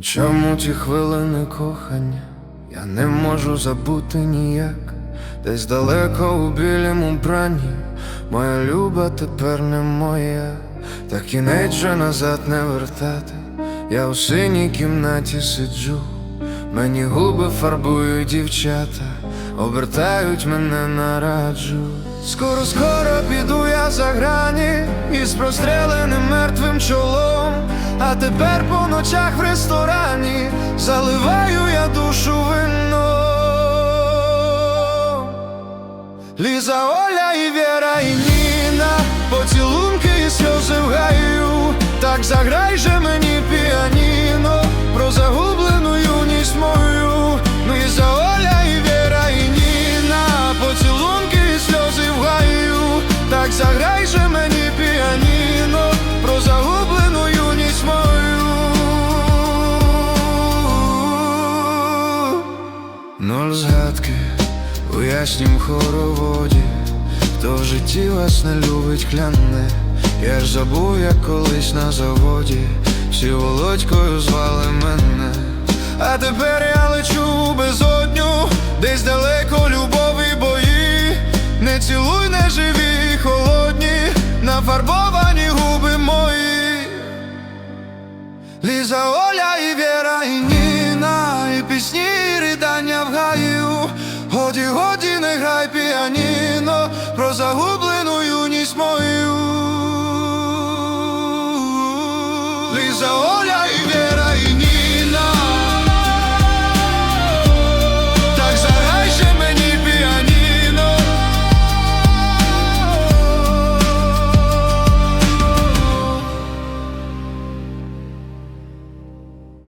Чому? Ті хвилини кохання? Я не можу забути ніяк, десь далеко у білім бранні, моя люба тепер не моя, та кінець же назад не вертати. Я у синій кімнаті сиджу, мені губи фарбують дівчата, обертають мене на раджу. Скоро, скоро піду я за грані із простреленим мертвим чолом. А тепер по ночах в ресторані заливаю я душу вином. Ліза, Оля і Віра і Ніна, поцілунки і сльози в гаю. Так заграй же мені піаніно про загублену юність мою. Ліза, Оля і Віра і Ніна, поцілунки і сльози в гаю. Так заграй же мені Ноль згадки у яснім хороводі, хто в житті вас не любить, кляне. Я ж забув, як колись на заводі, всі володькою звали мене. А тепер я лечу безодню, десь далеко любові бої. Не цілуй, не живі, холодні, нафарбовані губи мої. Ліза, грає піаніно про загублену юність мою. Ліза Оля